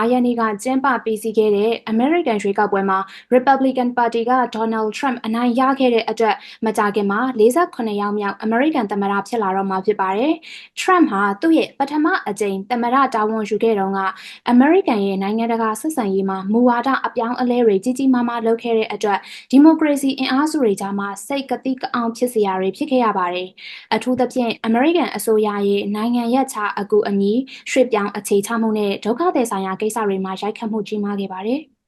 9ရက်နေ့ကကျင်းပပြီးစီးခဲ့တဲ့ American ရွေးကောက်ပွဲမှာ Republican Party က Donald Trump အနိုင်ရခဲ့တဲ့အတွက်မကြာခင်မှာ48ယောက်မြောက် American သမ္မတဖြစ်လာတော့မှာဖြစ်ပါတယ်။ Trump ဟာသူ့ရဲ့ပထမအကြိမ်သမ္မတတာဝန်ယူခဲ့တုန်းက American ရဲ့နိုင်ငံတကာဆက်ဆံရေးမှာမူဝါဒအပြောင်းအလဲတွေကြီးကြီးမားမားလုပ်ခဲ့တဲ့အတွက်ဒီမိုကရေစီအင်အားစုတွေကြားမှာစိတ်ကတိကအောင်ဖြစ်စရာတွေဖြစ်ခဲ့ရပါတယ်။အထူးသဖြင့် American အစိုးရရဲ့နိုင်ငံရပ်ခြားအကူအညီရွှေ့ပြောင်းအခြေချမှုနဲ့ဒုက္ခသည်ဆိုင်ရာကိစ္စတွေမှာရိုက်ခတ်မှုကြီးမားခဲ့ပါတယ်။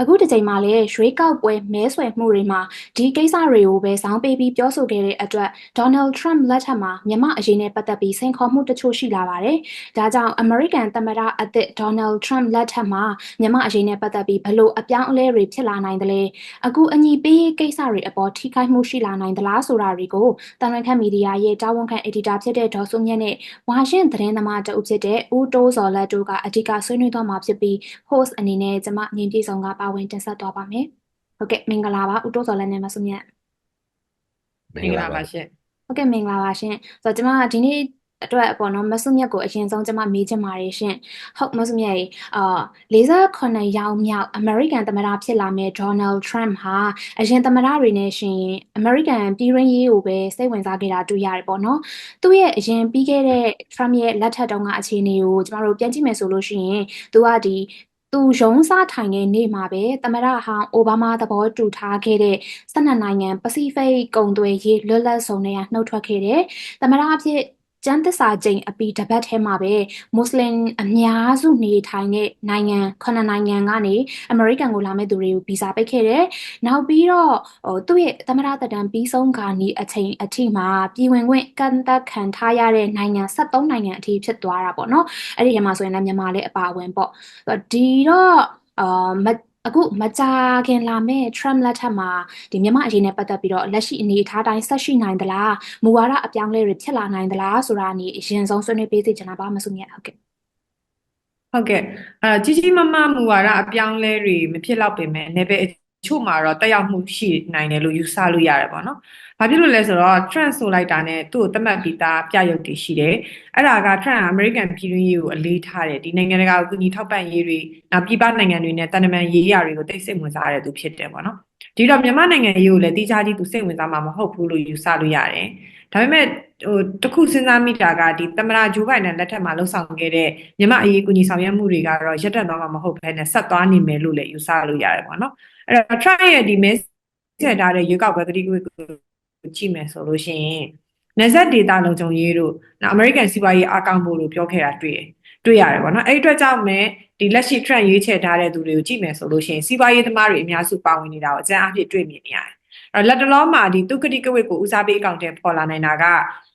အခုတစ်ချိန်မှာလည်းရွေးကောက်ပွဲမဲဆွယ်မှုတွေမှာဒီကိစ္စတွေကိုပဲစောင်းပေးပြီးပြောဆိုခဲ့တဲ့အတွက် Donald Trump လက်ထက်မှာမြန်မာအရေးနဲ့ပတ်သက်ပြီးစိန်ခေါ်မှုတချို့ရှိလာပါတယ်။ဒါကြောင့် American သမ္မတအသစ် Donald Trump လက်ထက်မှာမြန်မာအရေးနဲ့ပတ်သက်ပြီးဘလို့အပြောင်းအလဲတွေဖြစ်လာနိုင်တယ်လဲ။အခုအညီပေးရေးကိစ္စတွေအပေါ်ထိခိုက်မှုရှိလာနိုင်သလားဆိုတာတွေကိုတန်လွင်ခန့်မီဒီယာရဲ့တာဝန်ခံ editor ဖြစ်တဲ့ဒေါ်စုမြတ်နဲ့ဝါရှင်သတင်းသမားတအုပ်ဖြစ်တဲ့ဦးတိုးစော်လက်တို့ကအဓိကဆွေးနွေးသွားမှာဖြစ်ပြီး host အနေနဲ့ကျမငင်းပြေဆောင်ကပါဝင်တင်ဆက်သွားပါမယ်။ဟုတ်ကဲ့မင်္ဂလာပါဦးတိုးစော်လက်နဲ့မဆုမြတ်မင်္ဂလာပါရှင်။ဟုတ်ကဲ့မင်္ဂလာပါရှင်။ဆိုတော့ကျမဒီနေ့အတွက်ပေါ့နော်မဆုမြတ်ကိုအရင်ဆုံးကျမမေးချင်ပါတယ်ရှင်။ဟုတ်မဆုမြတ်ရေအာ48ရောင်မြောက် American သမ္မတဖြစ်လာမဲ့ Donald Trump ဟာအရင်သမ္မတတွေနဲ့ရှင် American ပြည်ရင်းရေးကိုပဲစိတ်ဝင်စားခဲ့တာတွေ့ရတယ်ပေါ့နော်။သူ့ရဲ့အရင်ပြီးခဲ့တဲ့ Trump ရဲ့လက်ထက်တုန်းကအခြေအနေကိုကျမတို့ပြန်ကြည့်မယ်ဆိုလို့ရှိရင်သူကဒီ သူရုံးစားထိုင်တဲ့နေ့မှာပဲသမ္မတဟောင်းအိုဘားမားသဘောတူထားခဲ့တဲ့12နိုင်ငံပစိဖိတ်ကုန်သွယ်ရေးလွတ်လပ်ဆုံတွေကနှုတ်ထွက်ခဲ့တယ်။သမ္မတအဖြစ် ကျန်းသစ္စာကျိန်အပီတပတ်ထဲမှာပဲမွတ်စလင်အများစုနေထိုင်တဲ့နိုင်ငံခုနှစ်နိုင်ငံကနေအမေရိကန်ကိုလာမဲ့သူတွေကိုဗီဇာပိတ်ခဲ့တယ်။နောက်ပြီးတော့ဟိုသူ့ရဲ့သမ္မတသက်တမ်းပြီးဆုံးခါနီးအချိန်အထိမှာပြည်ဝင်ခွင့်ကန့်သတ်ခံထားရတဲ့နိုင်ငံ73နိုင်ငံအထိဖြစ်သွားတာပေါ့နော်။အဲ့ဒီထဲမှာဆိုရင်လည်းမြန်မာလည်းအပါအဝင်ပေါ့။ဒီတော့အာမ အခုမကြာခင်လာမဲ့ Trump လက်ထက်မှာဒီမြန်မာအရေးနဲ့ပတ်သက်ပြီးတော့လက်ရှိအနေအထားတိုင်းဆက်ရှိနိုင်သလားမူဝါဒအပြောင်းလဲတွေဖြစ်လာနိုင်သလားဆိုတာအရင်ဆုံးဆွေးနွေးပေးစီချင်တာပါမဆုမြတ်ဟုတ်ကဲ့ဟုတ်ကဲ့အဲကြီးကြီးမားမားမူဝါဒအပြောင်းလဲတွေမဖြစ်တော့ပေမဲ့အနေပဲအ ချို့မှာတော့တက်ရောက်မှုရှိနိုင်တယ်လို့ယူဆလို့ရတယ်ပေါ့နော်။ဘာဖြစ်လို့လဲဆိုတော့ Trump ဆိုလိုက်တာနဲ့သူ့ကိုသတ်မှတ်ပြီးသားပြရုပ်တွေရှိတယ်။အဲ့ဒါက Trump အမေရိကန်ပြည်တွင်းရေးကိုအလေးထားတယ်။ဒီနိုင်ငံတကာအကူအညီထောက်ပံ့ရေးတွေနောက်ပြည်ပနိုင်ငံတွေနဲ့တန်တမန်ရေးရာတွေကိုသိစိတ်ဝင်စားရတဲ့သူဖြစ်တယ်ပေါ့နော်။ဒီတော့မြန်မာနိုင်ငံရေးကိုလည်းတိကျကြီးသူစိတ်ဝင်စားမှာမဟုတ်ဘူးလို့ယူဆလို့ရတယ်။ ဒါပေမဲ့ဟိုတခုစဉ်းစားမိတာကဒီသမ္မတဂျိုးဘိုင်ဒန်လက်ထက်မှာလှုပ်ဆောင်ခဲ့တဲ့မြန်မာအရေးကူညီဆောင်ရွက်မှုတွေကတော့ရပ်တန့်သွားမှာမဟုတ်ဘဲနဲ့ဆက်သွားနေမယ်လို့လည်းယူဆလို့ရတယ်ပေါ့နော်။အဲ့တော့ Trump ရဲ့ဒီ message ထားတဲ့ရွေးကောက်ပွဲကတိကဝတ်ကိုကြည့်မယ်ဆိုလို့ရှိရင်နေဆက်ဒေတာလုံခြုံရေးတို့နောက် American စီးပွားရေးအကောင့်ဖို့လို့ပြောခဲ့တာတွေ့တယ်တွေ့ရတယ်ပေါ့နော်အဲ့ဒီအတွက်ကြောင့်မဲ့ဒီလက်ရှိ trend ရွေးချယ်ထားတဲ့သူတွေကိုကြည့်မယ်ဆိုလို့ရှိရင်စီးပွားရေးသမားတွေအများစုပါဝင်နေတာကိုအကျဉ်းအဖြစ်တွေ့မြင်နေရတယ်အဲ့ လက်တလောမှာဒီသူကတိကဝတ်ကိုဦးစားပေးအကောင့်ထဲပေါ်လာနိုင်တာက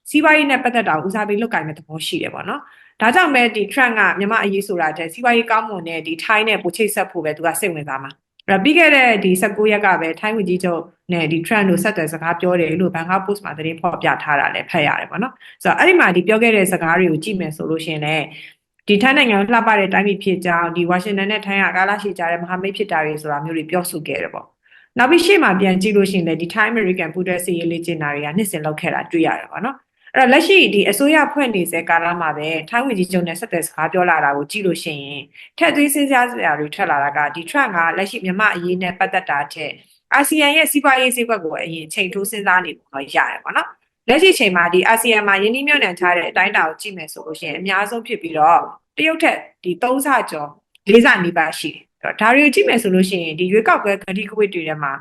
စီးပွားရေးနဲ့ပတ်သက်တာဦးစားပေးလုပ်ကိုင်မဲ့သဘောရှိတယ်ပေါ့နော်ဒါကြောင့်ပဲဒီ trend ကမြန်မာအရေးဆိုတာတဲ့စီးပွားရေးကောင်းမွန်တဲ့ဒီ Thai နဲ့ပိုချိတ်ဆက်ဖို့ပဲသူကစိတ်ဝင်စားမှာအဲ့ပြီးခဲ့တဲ့ဒီ19ရက်ကပဲထိုင်းဝန်ကြီးချုပ်နဲ့ဒီ trend ကိုဆက်သွယ်စကားပြောတယ်လို့ Bangkok Post မှာသတင်းဖော်ပြထားတာလည်းဖတ်ရတယ်ပေါ့နော်ဆိုတော့အဲ့ဒီမှာဒီပြောခဲ့တဲ့စကားတွေကိုကြည့်မယ်ဆိုလို့ရှင်လည်းဒီထိုင်းနိုင်ငံကိုလှပတဲ့တိုင်းပြည်ဖြစ်ကြောင်းဒီဝါရှင်တန်နဲ့ထိုင်းကကာလရှိကြတဲ့မဟာမိတ်ဖြစ်တာတွေဆိုတာမျိုးတွေပြောဆိုခဲ့တယ်ပေါ့ နောက်ပြီးရှေ့မှာပြန်ကြည့်လို့ရှိရင်လည်းဒီ Thai American ပူးတွဲစီရေးလေ့ကျင့်တာတွေကနှစ်စဉ်လောက်ခဲ့တာတွေ့ရတယ်ပေါ့နော်အဲ့တော့လက်ရှိဒီအစိုးရဖွဲ့နေစေကာလမှာပဲထိုင်းဝန်ကြီးချုပ်နဲ့ဆက်သွယ်စကားပြောလာတာကိုကြည့်လို့ရှိရင်ထက်သွေးစဉ်းစားစရာတွေထွက်လာတာကဒီ Trump ကလက်ရှိမြန်မာအရေးနဲ့ပတ်သက်တာတဲ့အာဆီယံရဲ့စီးပွားရေးဈေးကွက်ကိုအရင်ချိန်ထိုးစဉ်းစားနေပုံတော့ရတယ်ပေါ့နော်လက်ရှိချိန်မှာဒီအာဆီယံမှာယင်းနှိမ့်ညွန့်နှံထားတဲ့အတိုင်းအတာကိုကြည့်မယ်ဆိုလို့ရှိရင်အများဆုံးဖြစ်ပြီးတော့တရုတ်ထက်ဒီ3ဆကျော်4ဆနီးပါးရှိတယ် ဒါတွေကိုကြည့်မယ်ဆိုလို့ရှိရင်ဒီရွေးကောက်ပွဲကတိကဝတ်တွေထဲမှာ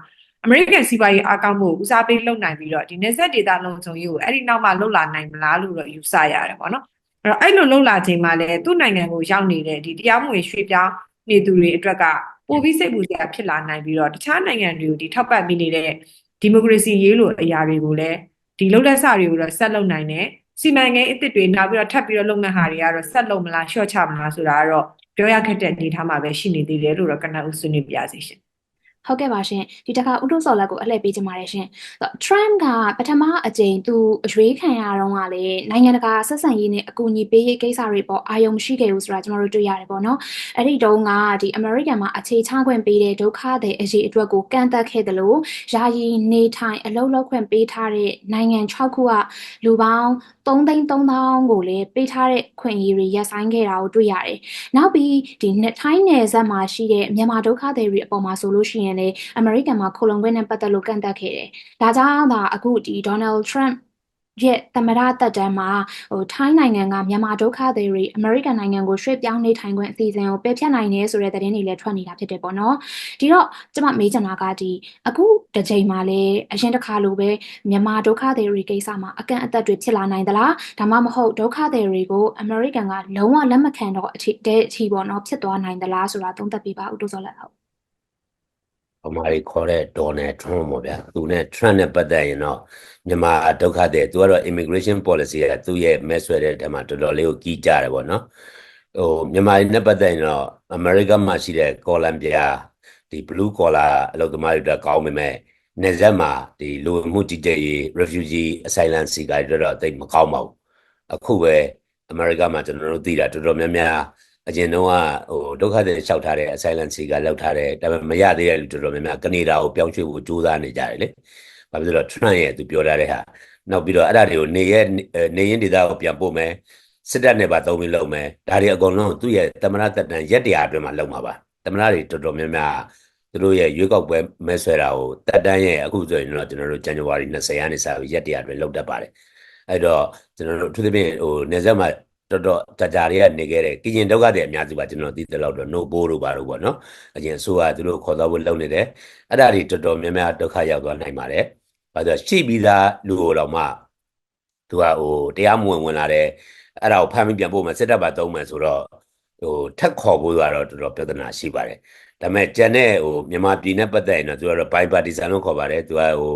အမေရိကန်စီးပွားရေးအားကောင်းမှုဦးစားပေးလုပ်နိုင်ပြီးတော့ဒီနေဆက်ဒေတာလုံခြုံရေးကိုအဲ့ဒီနောက်မှလှုပ်လာနိုင်မလားလို့တော့ယူဆရတယ်ပေါ့နော်အဲ့တော့အဲ့လိုလှုပ်လာချိန်မှာလည်းသူ့နိုင်ငံကိုရောက်နေတဲ့ဒီတရားမဝင်ရွှေ့ပြောင်းနေသူတွေအတွက်ကပိုပြီးစိတ်ပူစရာဖြစ်လာနိုင်ပြီးတော့တခြားနိုင်ငံတွေကိုဒီထောက်ပံ့ပြီးနေတဲ့ဒီမိုကရေစီရေးလိုအရာတွေကိုလည်းဒီလှုပ်လက်စတွေကိုတော့ဆက်လုပ်နိုင်တယ်စီမံကိန်းအစ်စ်တွေနောက်ပြီးတော့ထပ်ပြီးတော့လုပ်ငန်းဟာတွေကတော့ဆက်လုပ်မလားရှော့ချမလားဆိုတာကတော့ ပြောရခက်တဲ့အနေအထားမှာပဲရှိနေသေးတယ်လို့တော့ကနဦးဆွေးနွေးပြရစီရှင်ဟုတ်ကဲ့ပါရှင်ဒီတစ်ခါဥတုစော်လက်ကိုအလှည့်ပေးချင်ပါတယ်ရှင်ဆိုတော့ Trump ကပထမအကြိမ်သူအရွေးခံရတော့ကလည်းနိုင်ငံတကာဆက်ဆံရေးနဲ့အကူအညီပေးရေးကိစ္စတွေပေါ့အာရုံမရှိခဲ့ဘူးဆိုတာကျွန်တော်တို့တွေ့ရတယ်ပေါ့နော်အဲ့ဒီတုန်းကဒီ American မှာအခြေချခွင့်ပေးတဲ့ဒုက္ခသည်အရေးအတွက်ကိုကန့်သက်ခဲ့တယ်လို့ယာယီနေထိုင်အလုပ်လုပ်ခွင့်ပေးထားတဲ့နိုင်ငံ6ခုကလူပေါင်း 3သိန်း3000ကိုလည်းပေးထားတဲ့ခွင့်ရေးတွေရပ်ဆိုင်းခဲ့တာကိုတွေ့ရတယ်နောက်ပြီးဒီထိုင်းနယ်စပ်မှာရှိတဲ့မြန်မာဒုက္ခသည်တွေအပေါ်မှာဆိုလို့ရှိရင်လည်းအမေရိကန်မှာခိုလုံခွင့်နဲ့ပတ်သက်လို့ကန့်သတ်ခဲ့တယ်။ဒါကြောင့်ဒါအခုဒီ Donald Trump ရဲ့သမ္မတတက်တမ်းမှာဟိုထိုင်းနိုင်ငံကမြန်မာဒုက္ခသည်တွေအမေရိကန်နိုင်ငံကိုရွှေ့ပြောင်းနေထိုင်ခွင့်အစီအစဉ်ကိုပယ်ဖျက်နိုင်တယ်ဆိုတဲ့သတင်းတွေလည်းထွက်နေတာဖြစ်တယ်ပေါ့နော်။ဒီတော့ကျွန်မမေးချင်တာကဒီအခုတစ်ချိန်မှာလည်းအရင်တစ်ခါလိုပဲမြန်မာဒုက္ခသည်တွေကိစ္စမှာအကန့်အသတ်တွေဖြစ်လာနိုင်သလားဒါမှမဟုတ်ဒုက္ခသည်တွေကိုအမေရိကန်ကလုံးဝလက်မခံတော့အထိတဲ့အထိပေါ့နော်ဖြစ်သွားနိုင်သလားဆိုတာသုံးသပ်ပြပါဦးတို့စောလက်ဟုတ် ဗမာတွေခေါ်တဲ့ Donald Trump ပေါ့ဗျာသူနဲ့ Trump နဲ့ပတ်သက်ရင်တော့မြန်မာဒုက္ခတဲ့သူကတော့ immigration policy ကသူ့ရဲ့မဲဆွဲတဲ့တဲမှာတော်တော်လေးကိုကြီးကြတယ်ပေါ့နော်ဟိုမြန်မာတွေနဲ့ပတ်သက်ရင်တော့ America မှာရှိတဲ့ Columbia ဒီ blue collar အလုပ်သမားတွေအတွက်ကောင်းပေမဲ့နေဆက်မှာဒီလူဝင်မှုကြီးကြပ်ရေး refugee asylum seeker တွေတော့တိတ်မကောင်းပါဘူးအခုပဲ America မှာကျွန်တော်တို့သိတာတော်တော်များများ အရင်တော့ဟိုဒုက္ခတွေလျှောက်ထားတဲ့ asylum seeker လောက်ထားတယ်ဒါပေမဲ့မရသေးတဲ့လူတော်တော်များများကနေဒါကိုပြောင်းရွှေ့ဖို့ကြိုးစားနေကြတယ်လေဘာဖြစ်လို့လဲ Trump ရဲ့သူပြောထားတဲ့ဟာနောက်ပြီးတော့အဲ့ဒါတွေကိုနေရဲ့နေရင်ဒေသကိုပြန်ပို့မယ်စစ်တပ်နဲ့ပါသုံးပြီးလုပ်မယ်ဒါတွေအကုန်လုံးသူ့ရဲ့သမရသက်တမ်းရက်တရာအတွင်းမှာလုပ်မှာပါသမရတွေတော်တော်များများသူတို့ရဲ့ရွေးကောက်ပွဲမဲဆွဲတာကိုတက်တန်းရဲ့အခုဆိုရင်တော့ကျွန်တော်တို့ဇန်နဝါရီ20ရက်နေ့စပြီးရက်တရာအတွင်းလုပ်တတ်ပါတယ်အဲ့တော့ကျွန်တော်တို့အထူးသဖြင့်ဟိုနေဆက်မှာ တော်တော်တကြတွေကနေခဲ့တယ်ကရင်ဒုက္ခတွေအများစုပါကျွန်တော်သိတဲ့လောက်တော့ no ဘိုးတို့ပါတော့ဗောနော်အရင်ဆိုကသူတို့ခေါ်သွားဖို့လုပ်နေတယ်အဲ့ဒါတွေတော်တော်များများဒုက္ခရောက်သွားနိုင်ပါတယ်ဘာလို့ရှိပြီးသားလူကိုတော့မှသူကဟိုတရားမဝင်ဝင်လာတယ်အဲ့ဒါကိုဖမ်းပြီးပြန်ပို့မယ်စစ်တပ်ပါသုံးမယ်ဆိုတော့ဟိုထက်ခေါ်ဖို့ကတော့တော်တော်ပြဿနာရှိပါတယ်ဒါပေမဲ့ကျန်တဲ့ဟိုမြန်မာပြည်နဲ့ပတ်သက်ရင်တော့သူကတော့ bipartisan လို့ခေါ်ပါတယ်သူကဟို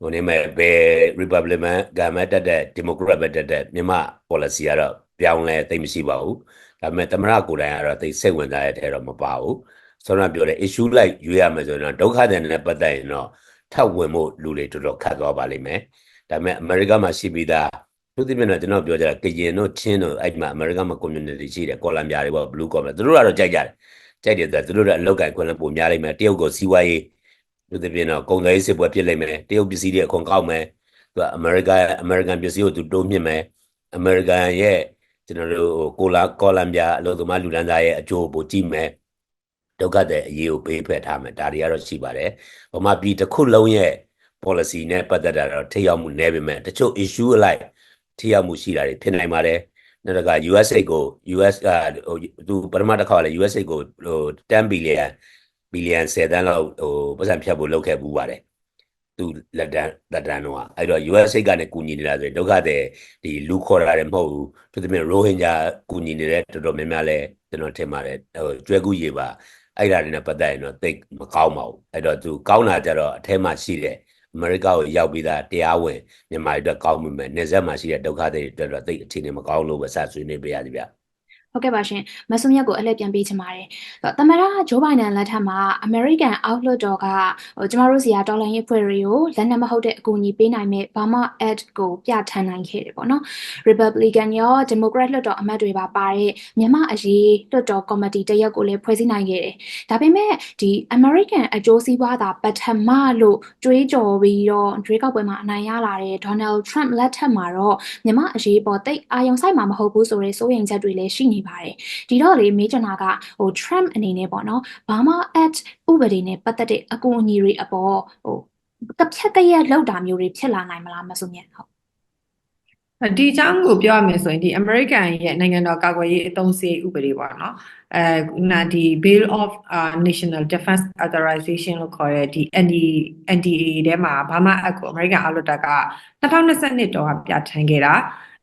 ဟိုနေမဲ့ဘယ် Republican ကမှတက်တဲ့ Democrat ပဲတက်တဲ့မြန်မာ policy ကတော့ပြောင်းလဲသိမရှိပါဘူးဒါပေမဲ့သမရကိုယ်တိုင်ကတော့သိစိတ်ဝင်စားတဲ့အထဲတော့မပါဘူးဆိုတော့ပြောတယ် issue လိုက်ရွေးရမယ်ဆိုရင်တော့ဒုက္ခတွေနဲ့ပတ်သက်ရင်တော့ထပ်ဝင်ဖို့လူတွေတော်တော်ခတ်သွားပါလိမ့်မယ်ဒါပေမဲ့အမေရိကမှာရှိပြီးသားသူသိမြင်တော့ကျွန်တော်ပြောကြတာကရင်တို့ချင်းတို့အဲ့မှာအမေရိကမှာ community ရှိတယ်ကော်လံဘီယာတွေပေါ့ blue collar သူတို့ကတော့ကြိုက်ကြတယ်ကြိုက်တယ်ဆိုတော့သူတို့ကအလောက်ကိုင်ခွင့်လည်းပုံများလိမ့်မယ်တရုတ်ကိုစီးပွားရေးသူသိမြင်တော့ကုန်သွယ်ရေးစစ်ပွဲဖြစ်လိမ့်မယ်တရုတ်ပစ္စည်းတွေအခွန်ကောက်မယ်သူကအမေရိကအမေရိကန်ပစ္စည်းကိုသူတိုးမြင့်မယ်အမေရိကန်ရဲ့ ကျွန်တော်တို့ကိုလာကော်လံဘီယာအလို့သမားလူဒန်းသားရဲ့အကျိုးကိုကြည့်မယ်ဒုက္ခတဲ့အရေးကိုပေးဖက်ထားမယ်ဒါတွေကတော့ရှိပါတယ်ဗမာပြည်တစ်ခုလုံးရဲ့ policy နဲ့ပတ်သက်တာတော့ထိရောက်မှုနည်းပေမဲ့တချို့ issue အလိုက်ထိရောက်မှုရှိတာတွေဖြစ်နိုင်ပါတယ်နောက်တစ်ခါ USA ကို US ကဟိုသူပထမတစ်ခါလည်း USA ကိုဟို10 billion billion 10တန်းလောက်ဟိုပတ်စံဖြတ်ဖို့လုပ်ခဲ့ပူးပါတယ် သူလက်တန်းလက်တန်းတော့အဲ့တော့ USA ကနေကူညီနေတာဆိုရင်ဒုက္ခတဲ့ဒီလူခေါ်တာလည်းမဟုတ်ဘူးသူသမီး Rohingya ကူညီနေတဲ့တော်တော်များများလဲကျွန်တော်ထင်ပါတယ်ဟိုကျွဲကူးရေပါအဲ့ဒါတွေနဲ့ပတ်သက်ရင်တော့သိမကောင်းပါဘူးအဲ့တော့သူကောင်းတာကြတော့အထဲမှာရှိတဲ့အမေရိကကိုရောက်ပြီးသားတရားဝင်မြန်မာတွေအတွက်ကောင်းပြီမဲ့နေဆက်မှာရှိတဲ့ဒုက္ခတွေအတွက်တော့သိအခြေအနေမကောင်းလို့ပဲစဆွေးနွေးပေးရသည်ဗျ ဟုတ်ကဲ့ပါရှင်မဆုမြတ်ကိုအလှည့်ပြန်ပေးချင်ပါတယ်။သမ္မတဂျိုးဘိုင်ဒန်လက်ထက်မှာ American Outlook တော်ကဟိုကျမတို့စီကတော်လိုင်းရေးဖွဲ့တွေကိုလက်နက်မဟုတ်တဲ့အကူအညီပေးနိုင်မဲ့ Burma Act ကိုပြဋ္ဌာန်းနိုင်ခဲ့တယ်ပေါ့နော်။ Republican ရော Democrat လွှတ်တော်အမတ်တွေပါပါတဲ့မြန်မာအရေးလွှတ်တော်ကော်မတီတရက်ကိုလည်းဖွဲ့စည်းနိုင်ခဲ့တယ်။ဒါပေမဲ့ဒီ American အကျိုးစီးပွားသာပထမလို့ကြွေးကြော်ပြီးတော့ရွေးကောက်ပွဲမှာအနိုင်ရလာတဲ့ Donald Trump လက်ထက်မှာတော့မြန်မာအရေးပေါ်တိတ်အာရုံစိုက်မှာမဟုတ်ဘူးဆိုတဲ့စိုးရိမ်ချက်တွေလည်းရှိနေပါတယ်ဒီတော့လေမေးချင်တာကဟို Trump အနေနဲ့ပေါ့နော် Burma Act ဥပဒေနဲ့ပတ်သက်တဲ့အကူအညီတွေအပေါ်ဟိုတစ်ဖြတ်တရက်လောက်တာမျိုးတွေဖြစ်လာနိုင်မလားမဆိုမြတ်ဟုတ်ဒီအကြောင်းကိုပြောရမယ်ဆိုရင်ဒီ American ရဲ့နိုင်ငံတော်ကာကွယ်ရေးအသုံးစရိတ်ဥပဒေပေါ့နော်အဲနာဒီ Bill of uh, National Defense Authorization လို့ခေါ်တဲ့ဒီ ND NDA ထဲမှာဘာမှအပ်ကို American အောက်လွှတ်တော်က2022တော့ပြဋ္ဌာန်းခဲ့တာ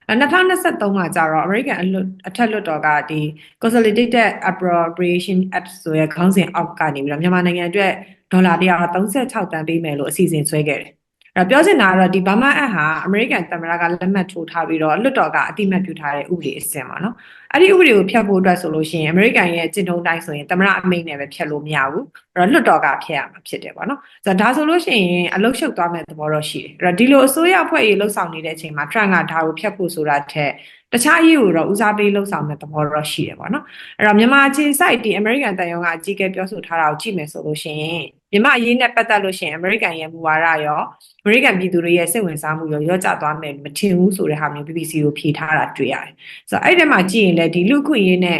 2023မှာကျတော့ American အလွတ်အထက်လွှတ်တော်ကဒီ Consolidated Appropriation Act ဆိုရဲခေါင်းစဉ်အောက်ကနေပြီးတော့မြန်မာနိုင်ငံအတွက်ဒေါ်လာ136တန်ပေးမယ်လို့အစီအစဉ်ဆွဲခဲ့တယ်။အဲ့တော့ပြောချင်တာကတော့ဒီ Burma Act ဟာ American သမ္မတကလက်မှတ်ထိုးထားပြီးတော့လွှတ်တော်ကအတိအမှတ်ပြုထားတဲ့ဥပဒေအဆင့်ပါနော်။ အဲ့ဒီဥပဒေကိုဖျက်ဖို့အတွက်ဆိုလို့ရှိရင်အမေရိကန်ရဲ့ကျင့်ထုံးတိုင်းဆိုရင်သမ္မတအမိန့်နဲ့ပဲဖျက်လို့မရဘူးအဲ့တော့လွှတ်တော်ကဖျက်ရမှာဖြစ်တယ်ပေါ့နော်ဆိုတော့ဒါဆိုလို့ရှိရင်အလုရှုပ်သွားမဲ့သဘောတော့ရှိတယ်အဲ့တော့ဒီလိုအစိုးရအဖွဲ့ကြီးလှုပ်ဆောင်နေတဲ့အချိန်မှာ Trump ကဒါကိုဖျက်ဖို့ဆိုတာထက်တခြားအရေးကိုတော့ဦးစားပေးလှုပ်ဆောင်မဲ့သဘောတော့ရှိတယ်ပေါ့နော်အဲ့တော့မြန်မာအခြေစိုက်ဒီအမေရိကန်တန်ယုံကအကြီးအကဲပြောဆိုထားတာကိုကြည့်မယ်ဆိုလို့ရှိရင်မြန်မာအရေးနဲ့ပတ်သက်လို့ရှိရင်အမေရိကန်ရဲ့မူဝါဒရောအမေရိကန်ပြည်သူတွေရဲ့စိတ်ဝင်စားမှုရောရောကျသွားမယ်မထင်ဘူးဆိုတဲ့ဟာမျိုး BBC ကိုဖြေထားတာတွေ့ရတယ်ဆိုတော့အဲ့ဒီမှာကြည့်ရင်လည်းဒီလူခွင့်ရေးနဲ့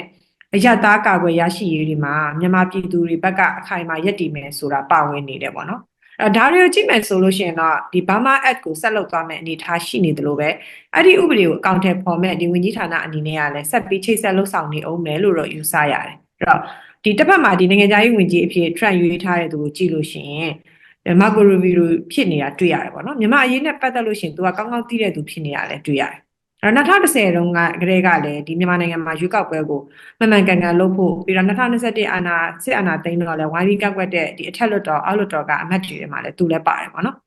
အယက်သားကာကွယ်ရရှိရေးတွေမှာမြန်မာပြည်သူတွေဘက်ကအခိုင်အမာယက်တည်မယ်ဆိုတာပါဝင်နေတယ်ပေါ့နော်အဲ့ဒါတွေကိုကြည့်မယ်ဆိုလို့ရှိရင်တော့ဒီ Burma Act ကိုဆက်လုပ်သွားမယ်အနေအထားရှိနေတယ်လို့ပဲအဲ့ဒီဥပဒေကိုအကောင့်ထဲပေါ်မဲ့ဒီဝန်ကြီးဌာနအနေနဲ့ကလည်းဆက်ပြီးချိတ်ဆက်လှုပ်ဆောင်နေအောင်မယ်လို့တော့ယူဆရတယ်အဲ့တော့ဒီတစ်ဖက်မှာဒီနိုင်ငံခြားရေးဝန်ကြီးအဖြစ် Trump ရွေးထားတဲ့သူကိုကြည့်လို့ရှိရင်မာကိုရိုဗီလိုဖြစ်နေတာတွေ့ရတယ်ပေါ့နော်မြန်မာအရေးနဲ့ပတ်သက်လို့ရှိရင်သူကကောင်းကောင်းသိတဲ့သူဖြစ်နေတာလည်းတွေ့ရတယ် အဲ့တော့2010တုန်းကကလေးကလည်းဒီမြန်မာနိုင်ငံမှာရွေးကောက်ပွဲကိုမှန်မှန်ကန်ကန်လုပ်ဖို့ပြီးတော့2021အာဏာစစ်အာဏာသိမ်းတော့လည်းဝိုင်းပြီးကောက်ွက်တဲ့ဒီအထက်လွှတ်တော်အောက်လွှတ်တော်ကအမတ်တွေထဲမှာလည်းသူလည်းပါတယ်ပေါ့နော်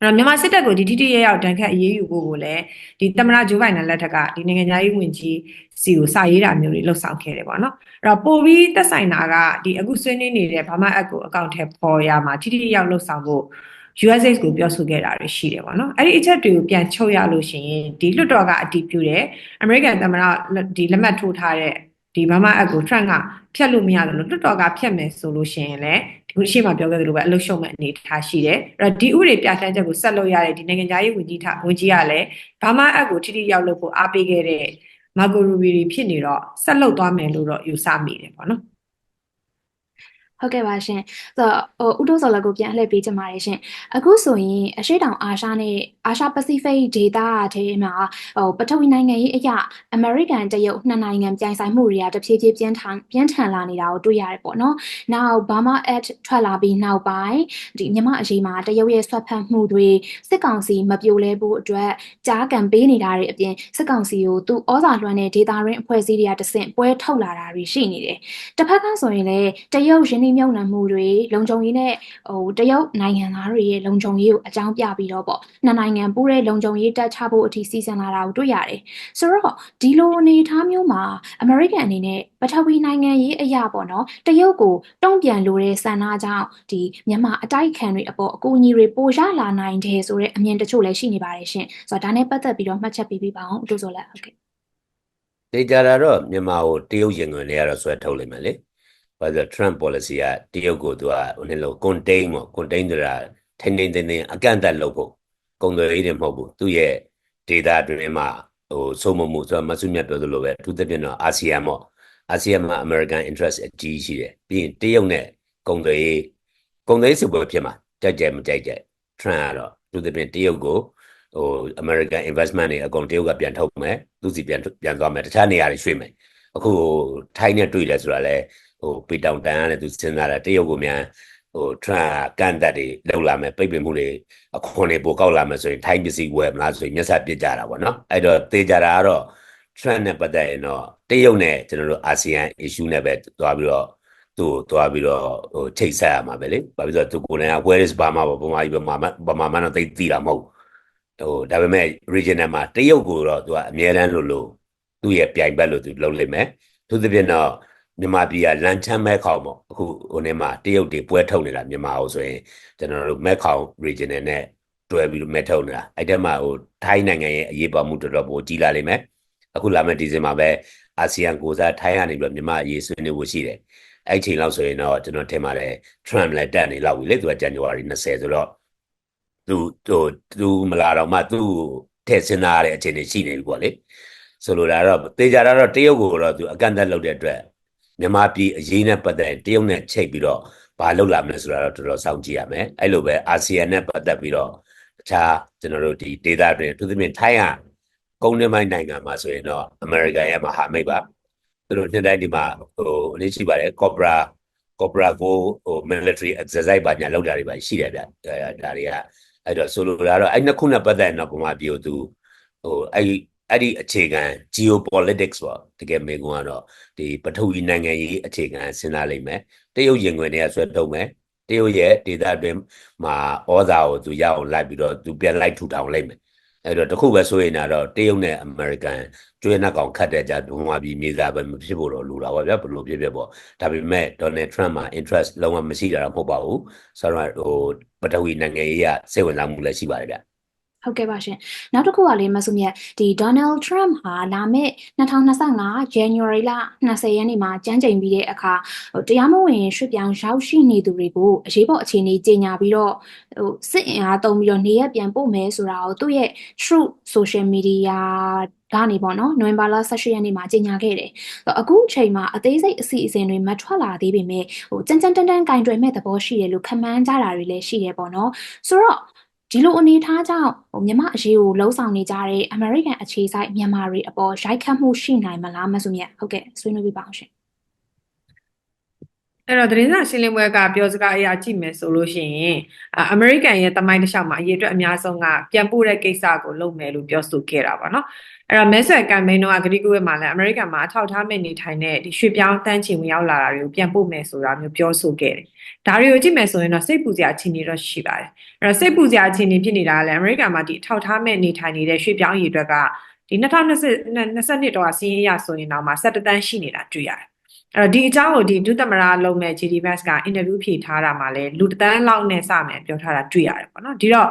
အဲ့တော့မြန်မာစစ်တပ်ကိုဒီထိထိရရောက်တန်ခတ်အရေးယူဖို့ကိုလည်းဒီသမ္မတဂျိုးဘိုင်ဒန်လက်ထက်ကဒီနိုင်ငံခြားရေးဝန်ကြီးစီကိုစာရေးတာမျိုးတွေလှုပ်ဆောင်ခဲ့တယ်ပေါ့နော်အဲ့တော့ပိုပြီးသက်ဆိုင်တာကဒီအခုဆွေးနွေးနေတဲ့ Burma Act ကိုအကောင့်ထဲပေါ်ရမှာထိထိရရောက်လှုပ်ဆောင်ဖို့ USS ကိုပြောဆိုခဲ့တာတွေရှိတယ်ပေါ့နော်အဲ့ဒီအချက်တွေကိုပြန်ချုပ်ရလို့ရှိရင်ဒီလွှတ်တော်ကအတည်ပြုတယ်အမေရိကန်သမ္မတဒီလက်မှတ်ထိုးထားတဲ့ဒီ Burma Act ကို Trump ကဖျက်လို့မရတယ်လို့လွှတ်တော်ကဖျက်မယ်ဆိုလို့ရှိရင်လည်းဒီခုရှေ့မှာပြောခဲ့သလိုပဲအလုရှုံမဲ့အနေထားရှိတယ်အဲ့တော့ဒီဥပဒေပြဋ္ဌာန်းချက်ကိုဆက်လုပ်ရတဲ့ဒီနိုင်ငံခြားရေးဝန်ကြီးထဝန်ကြီးကလည်း Burma Act ကိုထိထိရောက်လို့ဖို့အားပေးခဲ့တဲ့မာကိုရူဘီဖြစ်နေတော့ဆက်လုပ်သွားမယ်လို့တော့ယူဆမိတယ်ပေါ့နော် ဟုတ်ကဲ့ပါရှင်ဆိုတော့ဟိုဥတိုစော်လက်ကိုပြန်လှည့်ပေးချင်ပါတယ်ရှင်အခုဆိုရင်အရှေ့တောင်အာရှနဲ့အာရှပစိဖိတ်ဒေသထဲမှာဟိုပထဝီနိုင်ငံရေးအရာအမေရိကန်တရုတ်နှစ်နိုင်ငံပြိုင်ဆိုင်မှုတွေကတဖြည်းဖြည်းပြင်းထန်ပြင်းထန်လာနေတာကိုတွေ့ရတယ်ပေါ့နော်။ Now Burma Act ထွက်လာပြီးနောက်ပိုင်းဒီမြန်မာအရေးမှာတရုတ်ရဲ့ဆွတ်ဖက်မှုတွေစစ်ကောင်စီမပြိုလဲဖို့အတွက်ကြားကန်ပေးနေတာတွေအပြင်စစ်ကောင်စီကိုသူဩဇာလွှမ်းတဲ့ဒေတာရင်းအဖွဲ့အစည်းတွေကတဆင့်ပွဲထုတ်လာတာတွေရှိနေတယ်။တစ်ဖက်ကဆိုရင်လည်းတရုတ်ရင်းနှီးမြှုပ်နှံမှုတွေလုံခြုံရေးနဲ့ဟိုတရုတ်နိုင်ငံသားတွေရဲ့လုံခြုံရေးကိုအကြောင်းပြပြီးတော့ပေါ့နှစ်နိုင်ငံပူးတဲ့လုံခြုံရေးတက်ချဖို့အထိစီစဉ်လာတာကိုတွေ့ရတယ်။ဆိုတော့ဒီလိုအနေအထားမျိုးမှာအမေရိကန်အနေနဲ့ပထဝီနိုင်ငံရေးအရာပေါ့နော်တရုတ်ကိုတုံ့ပြန်လိုတဲ့ဆန္ဒကြောင့်ဒီမြန်မာအတိုက်ခံတွေအပေါ်အကူအညီတွေပိုရလာနိုင်တယ်ဆိုတဲ့အမြင်တချို့လည်းရှိနေပါတယ်ရှင်။ဆိုတော့ဒါနဲ့ပတ်သက်ပြီးတော့မှတ်ချက်ပေးပေးပါအောင်အတူဆိုလက်ဟုတ်ကဲ့တေချာတာတော့မြန်မာကိုတရုတ်ရင်ဝင်တွေကတော့ဆွဲထုတ်လိုက်မယ်လေ ဘာလို့လဲ Trump policy ကတရုတ်ကိုသူကဟိုနေ့လို့ contain ပေါ့ contain ဆိုတာထိန်းထိန်းသိမ်းသိမ်းအကန့်အသတ်လုပ်ဖို့ကုန်သွယ်ရေးတွေမဟုတ်ဘူးသူ့ရဲ့ data တွင်မှာဟိုဆုံးမမှုဆိုတော့မဆုမြတ်ပြောသလိုပဲအထူးသဖြင့်တော့အာဆီယံပေါ့အာဆီယံမှာ American interest အကြီးရှိတယ်ပြီးရင်တရုတ်နဲ့ကုန်သွယ်ရေးကုန်သွယ်ရေးစစ်ပွဲဖြစ်မှာကြိုက်ကြမကြိုက်ကြ Trump ကတော့အထူးသဖြင့်တရုတ်ကိုဟို American investment တွေအကုန်တရုတ်ကပြန်ထုတ်မယ်သူစီပြန်ပြန်သွားမယ်တခြားနေရာတွေရွှေ့မယ်အခုထိုင်းနဲ့တွေ့လဲဆိုတာလဲ ဟိုပေတောင်တန်ရတယ်သူစဉ်းစားတာတရုတ်ကိုမြန်ဟို Trump ကန့်သက်တွေလောက်လာမယ်ပိတ်ပင်မှုတွေအခွန်တွေပိုကောက်လာမယ်ဆိုရင်ထိုင်းပစ္စည်းဝယ်မလားဆိုရင်မျက်စာပစ်ကြတာပေါ့နော်အဲ့တော့သေကြတာကတော့ Trump နဲ့ပတ်သက်ရင်တော့တရုတ်နဲ့ကျွန်တော်တို့အာဆီယံ issue နဲ့ပဲသွားပြီးတော့သူ့သွားပြီးတော့ဟိုချိတ်ဆက်ရမှာပဲလေဘာဖြစ်လို့သူကိုယ်တိုင်က where is Burma ပေါ့ဗမာကြီးဗမာဗမာမှတော့သိသိတာမဟုတ်ဟိုဒါပေမဲ့ regional မှာတရုတ်ကိုတော့သူကအမြဲတမ်းလို့လို့သူ့ရဲ့ပြိုင်ဘက်လို့သူလုပ်လိမ့်မယ်သူသဖြင့်တော့ မြန်မာပြည်ကလန်ချမ်းမဲခေါင်ပေါ့အခုဟိုနေ့မှာတရုတ်တွေပွဲထုတ်နေတာမြန်မာဟိုဆိုရင်ကျွန်တော်တို့မဲခေါင် regional နဲ့တွဲပြီးတော့မဲထုတ်နေတာအဲ့တက်မှာဟိုထိုင်းနိုင်ငံရဲ့အရေးပါမှုတော်တော်ပိုကြီးလာလိမ့်မယ်အခုလာမယ့်ဒီဇင်ဘာပဲအာဆီယံကိုစားထိုင်းကနေပြီးတော့မြန်မာအရေးဆွေးနွေးဖို့ရှိတယ်အဲ့ချိန်လောက်ဆိုရင်တော့ကျွန်တော်ထင်ပါတယ် Trump လည်းတက်နေလောက်ပြီလေသူက January 20ဆိုတော့သူဟိုသူမလာတော့မှသူ့ထည့်စဉ်းစားရတဲ့အခြေအနေရှိနေပြီပေါ့လေဆိုလိုတာတော့တေချာတာတော့တရုတ်ကိုတော့သူအကန့်အသတ်လုပ်တဲ့အတွက် မြန်မာပြည်အရေးနဲ့ပတ်သက်ရင်တရုတ်နဲ့ချိတ်ပြီးတော့ဘာလုပ်လာမလဲဆိုတာတော့တော်တော်စောင့်ကြည့်ရမယ်အဲ့လိုပဲအာဆီယံနဲ့ပတ်သက်ပြီးတော့တခြားကျွန်တော်တို့ဒီဒေတာတွေသူသဖြင့်ထိုင်းကကုန်းတွင်းပိုင်းနိုင်ငံမှာဆိုရင်တော့အမေရိကန်ရဲ့မဟာမိတ်ပါသူတို့နှစ်တိုင်းဒီမှာဟိုအနေရှိပါတယ်ကော့ပရာကော့ပရာကိုဟို military exercise ပါညာလောက်တာတွေပါရှိတယ်ဗျအဲဒါတွေကအဲ့တော့ဆိုလိုတာတော့အဲ့နှစ်ခုနဲ့ပတ်သက်ရင်တော့ပမာပြည်ကိုသူဟိုအဲ့ အဲ့ဒီအခြေခံ geopolitics ပေါ့တကယ်မေကွန်းကတော့ဒီပထဝီနိုင်ငံရေးအခြေခံစဉ်းစားလိမ့်မယ်တရုတ်ရင်ခွင်တွေကဆွဲထုတ်မယ်တရုတ်ရဲ့ဒေသအတွင်းမှာဩဇာကိုသူရအောင်လိုက်ပြီးတော့သူပြန်လိုက်ထူထောင်လိုက်မယ်အဲ့တော့တခုပဲဆိုရင်တော့တရုတ်နဲ့အမေရိကန်ကျွေးနှက်ကောင်ခတ်တဲ့ကြဒုံဝါပြီးမြေသားပဲမဖြစ်ဖို့တော့လိုတာပါဗျာဘယ်လိုဖြစ်ဖြစ်ပေါ့ဒါပေမဲ့ Donald Trump မှာ interest လုံးဝမရှိတာတော့မဟုတ်ပါဘူးဆိုတော့ဟိုပထဝီနိုင်ငံရေးကစိတ်ဝင်စားမှုလည်းရှိပါတယ်ဗျာ ဟုတ်ကဲ့ပါရှင်နောက်တစ်ခုကလေးမဆုမြတ်ဒီ Donald Trump ဟာလာမယ့်2025 January လ20ရက်နေ့မှာကြမ်းကြိမ်ပြီးတဲ့အခါဟိုတရားမဝင်ရွှေ့ပြောင်းရောက်ရှိနေသူတွေကိုအရေးပေါ်အခြေအနေကြေညာပြီးတော့ဟိုစစ်အင်အားသုံးပြီးတော့နေရက်ပြန်ပို့မယ်ဆိုတာကိုသူ့ရဲ့ Truth Social Media ကနေပေါ့နော်နိုဝင်ဘာလ18ရက်နေ့မှာကြေညာခဲ့တယ်။အဲ့တော့အခုချိန်မှာအသေးစိတ်အစီအစဉ်တွေမထွက်လာသေးပေမဲ့ဟိုကြမ်းကြမ်းတန်းတန်းကင်တွယ်မဲ့သဘောရှိတယ်လို့ခန့်မှန်းကြတာတွေလည်းရှိတယ်ပေါ့နော်။ဆိုတော့ ဒီလိုအနေအထားကြောင့်ဟိုမြန်မာအရေးကိုလှုံ့ဆော်နေကြတဲ့ American အခြေစိုက်မြန်မာတွေအပေါ်ရိုက်ခတ်မှုရှိနိုင်မလားမဆုမြတ်ဟုတ်ကဲ့ဆွေးနွေးပြပါအောင်ရှင် အဲ့တော့သတင်းစာရှင်းလင်းပွဲကပြောစကားအရာကြည့်မယ်ဆိုလို့ရှိရင်အာအမေရိကန်ရဲ့တမိုင်းတစ်လျှောက်မှာအရေးအတွက်အများဆုံးကပြန်ပို့တဲ့ကိစ္စကိုလုပ်မယ်လို့ပြောဆိုခဲ့တာပါနော်အဲ့တော့မဲဆွယ်ကမ်ပိန်းတော့ဂရီကူဝဲမှာလည်းအမေရိကန်မှာအထောက်ထားမဲ့နေထိုင်တဲ့ဒီရွှေ့ပြောင်းတန်းချီဝင်ရောက်လာတာတွေကိုပြန်ပို့မယ်ဆိုတာမျိုးပြောဆိုခဲ့တယ်ဒါတွေကိုကြည့်မယ်ဆိုရင်တော့စိတ်ပူစရာအခြေအနေတော့ရှိပါတယ်အဲ့တော့စိတ်ပူစရာအခြေအနေဖြစ်နေတာကလည်းအမေရိကန်မှာဒီအထောက်ထားမဲ့နေထိုင်နေတဲ့ရွှေ့ပြောင်းအရေးအတွက်ကဒီ2020 22တော့စီးရင်ရဆိုရင်တော့မှ17တန်းရှိနေတာတွေ့ရတယ် အဲ့တော့ဒီအကြောင်းကိုဒီဒုသမရလုံးမဲ့ GD Max ကအင်တာဗျူးဖြေထားတာမှာလဲလူတစ်တန်းလောက်နဲ့စမယ်ပြောထားတာတွေ့ရတယ်ပေါ့နော်ဒီတော့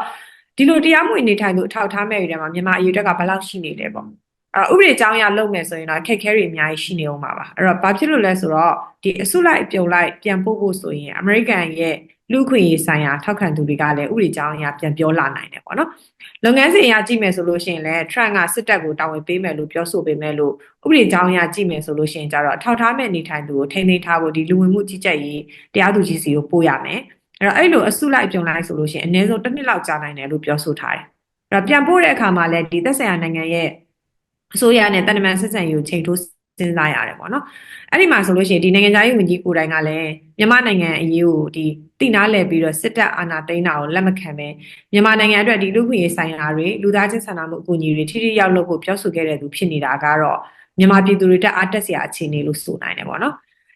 ဒီလိုတရားမဝင်နေထိုင်သူအထောက်အထားမဲ့တွေထဲမှာမြန်မာအရေးအတွက်ကဘယ်လောက်ရှိနေလဲပေါ့အဲ့တော့ဥပဒေအကြောင်းအရလုပ်မယ်ဆိုရင်တော့အခက်အခဲတွေအများကြီးရှိနေအောင်ပါပါအဲ့တော့ဘာဖြစ်လို့လဲဆိုတော့ဒီအစုလိုက်အပြုံလိုက်ပြန်ပို့ဖို့ဆိုရင်အမေရိကန်ရဲ့ လူ့အခွင့်အရေးဆိုင်ရာထောက်ခံသူတွေကလည်းဥပဒေအကြောင်းအရပြန်ပြောလာနိုင်တယ်ပေါ့နော်လုပ်ငန်းစဉ်အရကြည့်မယ်ဆိုလို့ရှိရင်လည်း Trump ကစစ်တပ်ကိုတာဝန်ပေးမယ်လို့ပြောဆိုပေမဲ့လို့ဥပဒေကြောင်းအရကြည့်မယ်ဆိုလို့ရှိရင်ကြတော့အထောက်ထားမဲ့နေထိုင်သူကိုထိန်းသိမ်းထားဖို့ဒီလူဝင်မှုကြီးကြပ်ရေးတရားသူကြီးစီကိုပို့ရမယ်အဲ့တော့အဲ့လိုအစုလိုက်အပြုံလိုက်ဆိုလို့ရှိရင်အနည်းဆုံးတစ်နှစ်လောက်ကြာနိုင်တယ်လို့ပြောဆိုထားတယ်အဲ့တော့ပြန်ပို့တဲ့အခါမှာလည်းဒီသက်ဆိုင်ရာနိုင်ငံရဲ့အစိုးရနဲ့တန်တမန်ဆက်ဆံရေးကိုချိန်ထိုး စဉ်းစားရတယ်ပေါ့နော်အဲ့ဒီမှာဆိုလို့ရှိရင်ဒီနိုင်ငံသားရေးဝန်ကြီးကိုယ်တိုင်ကလည်းမြန်မာနိုင်ငံအရေးကိုဒီတိနာလဲပြီးတော့စစ်တပ်အာဏာသိမ်းတာကိုလက်မခံပဲမြန်မာနိုင်ငံအတွက်ဒီလူ့ခွင့်ရေးဆိုင်ရာတွေလူသားချင်းစာနာမှုအကူအညီတွေထိထိရောက်လို့ဖို့ပြောဆိုခဲ့တဲ့သူဖြစ်နေတာကတော့မြန်မာပြည်သူတွေတက်အားတက်စရာအခြေအနေလို့ဆိုနိုင်တယ်ပေါ့နော်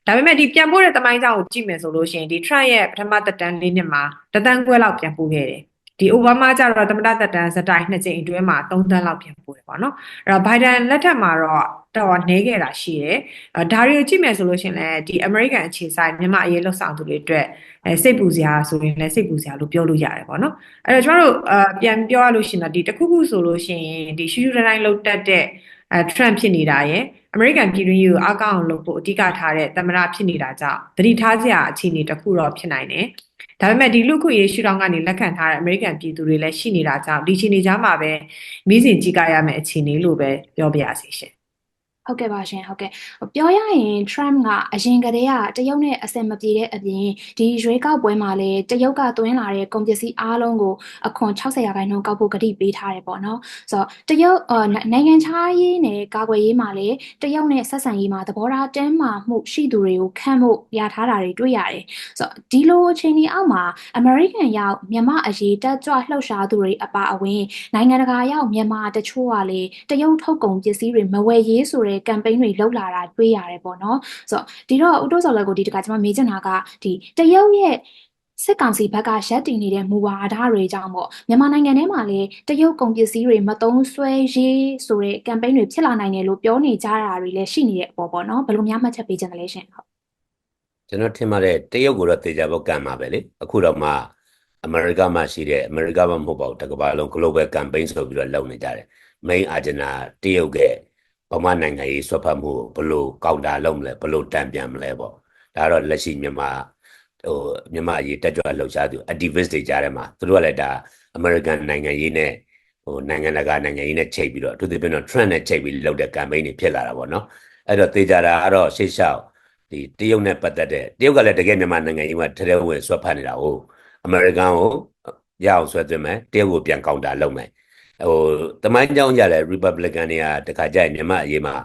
ဒါပေမဲ့ဒီပြန်ပို့တဲ့တမိုင်းကြောင်းကိုကြည့်မယ်ဆိုလို့ရှိရင်ဒီ Trump ရဲ့ပထမသက်တမ်းလေးနှစ်မှာတသန်းခွဲလောက်ပြန်ပို့ခဲ့တယ် ဒီအိုဘားမားကျတော့သမ္မတသက်တမ်းစတိုင်နှစ်ကြိမ်အတွင်းမှာ3သန်းလောက်ပြန်ပို့တယ်ပေါ့နော်အဲ့တော့ဘိုင်ဒန်လက်ထက်မှာတော့တော့နှဲခဲ့တာရှိတယ်အဲဒါတွေကိုကြည့်မယ်ဆိုလို့ရှိရင်လည်းဒီ American အခြေဆိုင်မြန်မာအရေးလှုပ်ဆောင်သူတွေအတွက်အဲစိတ်ပူစရာဆိုရင်လည်းစိတ်ပူစရာလို့ပြောလို့ရတယ်ပေါ့နော်အဲ့တော့ကျွန်တော်တို့အာပြန်ပြောရလို့ရှိရင်တော့ဒီတစ်ခုခုဆိုလို့ရှိရင်ဒီရှူရှူတိုင်းလှုပ်တက်တဲ့အဲ Trump ဖြစ်နေတာရယ်အမေရိကန်ပြည်တွင်းရေးကိုအကောင့်အောင်လုပ်ဖို့အဓိကထားတဲ့သမ္မတဖြစ်နေတာကြောင့်သတိထားစရာအခြေအနေတစ်ခုတော့ဖြစ်နိုင်တယ်။ ဒါပေမဲ့ဒီလူခွေရေးရှုထောင့်ကနေလက်ခံထားတဲ့အမေရိကန်ပြည်သူတွေလည်းရှိနေတာကြောင့်ဒီအခြေအနေကြားမှာပဲမိစဉ်ကြီးကရမယ့်အခြေအနေလို့ပဲပြောပြရစီရှင်။ ဟုတ်ကဲ့ပါရှင်ဟုတ်ကဲ့ဟိုပြောရရင် Trump ကအရင်ကတည်းကတရုတ်နဲ့အဆင်မပြေတဲ့အပြင်ဒီရွေးကောက်ပွဲမှာလည်းတရုတ်ကသွင်းလာတဲ့ကုန်ပစ္စည်းအားလုံးကိုအခွန်60ရာခိုင်နှုန်းကောက်ဖို့ကတိပေးထားတယ်ပေါ့နော်ဆိုတော့တရုတ်အော်နနိုင်ငံခြားရေးနဲ့ကာကွယ်ရေးမှာလည်းတရုတ်နဲ့ဆက်ဆံရေးမှာသဘောထားတင်းမာမှုရှိသူတွေကိုခန့်ဖို့ရထားတာတွေတွေ့ရတယ်ဆိုတော့ဒီလိုအချိန်ဒီအောက်မှာ American ရောက်မြန်မာအရေးတက်ကြွလှုပ်ရှားသူတွေအပါအဝင်နိုင်ငံတကာရောက်မြန်မာတချို့ကလေတရုတ်ထုတ်ကုန်ပစ္စည်းတွေမဝယ်ရေးဆိုတဲ့ campaign တွေလုပ်လာတာတွေ့ရတယ်ပေါ့နော်ဆိုတော့ဒီတော့ဦးတိုးစော်လည်းကိုဒီတခါကျွန်မမေးချင်တာကဒီတရုတ်ရဲ့စစ်ကောင်စီဘက်ကရပ်တည်နေတဲ့မူဝါဒတွေကြောင့်ပေါ့မြန်မာနိုင်ငံထဲမှာလေတရုတ်ကုန်ပစ္စည်းတွေမသုံးဆွဲရေးဆိုတဲ့ campaign တွေဖြစ်လာနိုင်တယ်လို့ပြောနေကြတာတွေလည်းရှိနေတဲ့အပေါ်ပေါ့နော်ဘယ်လိုများမှတ်ချက်ပေးချင်တယ်လဲရှင်ဟုတ်ကျွန်တော်ထင်ပါတယ်တရုတ်ကိုတော့တေချာဘောကံမှာပဲလေအခုတော့မှအမေရိကမှာရှိတဲ့အမေရိကမှာမဟုတ်ပါဘူးတစ်ကမ္ဘာလုံး global campaign ဆိုပြီးတော့လုပ်နေကြတယ် main agenda တရုတ်က ဗမာနိုင်ငံရေးဆွတ်ဖက်မှုကိုဘယ်လိုကောင်တာလုပ်မလဲဘယ်လိုတံပြန်မလဲပေါ့ဒါကတော့လက်ရှိမြန်မာဟိုမြန်မာအရေးတက်ကြွလှုပ်ရှားသူ activist တွေကြားထဲမှာသူတို့ကလည်းဒါ American နိုင်ငံရေးနဲ့ဟိုနိုင်ငံတကာနိုင်ငံရေးနဲ့ချိန်ပြီးတော့အထူးသဖြင့်တော့ trend နဲ့ချိန်ပြီးလုပ်တဲ့ campaign တွေဖြစ်လာတာပေါ့နော်အဲ့တော့တေချာတာကတော့ရှေ့လျှောက်ဒီတရုတ်နဲ့ပတ်သက်တဲ့တရုတ်ကလည်းတကယ်မြန်မာနိုင်ငံရေးမှာထဲထဲဝင်ဆွတ်ဖက်နေတာဟုတ်အမေရိကန်ကိုရအောင်ဆွဲသွင်းမယ်တရုတ်ကိုပြန်ကောင်တာလုပ်မယ် ဟိုတမိုင်းကြောင်းကြလဲ Republican တွေကတခါကြိုက်မြန်မာအရေးမှာ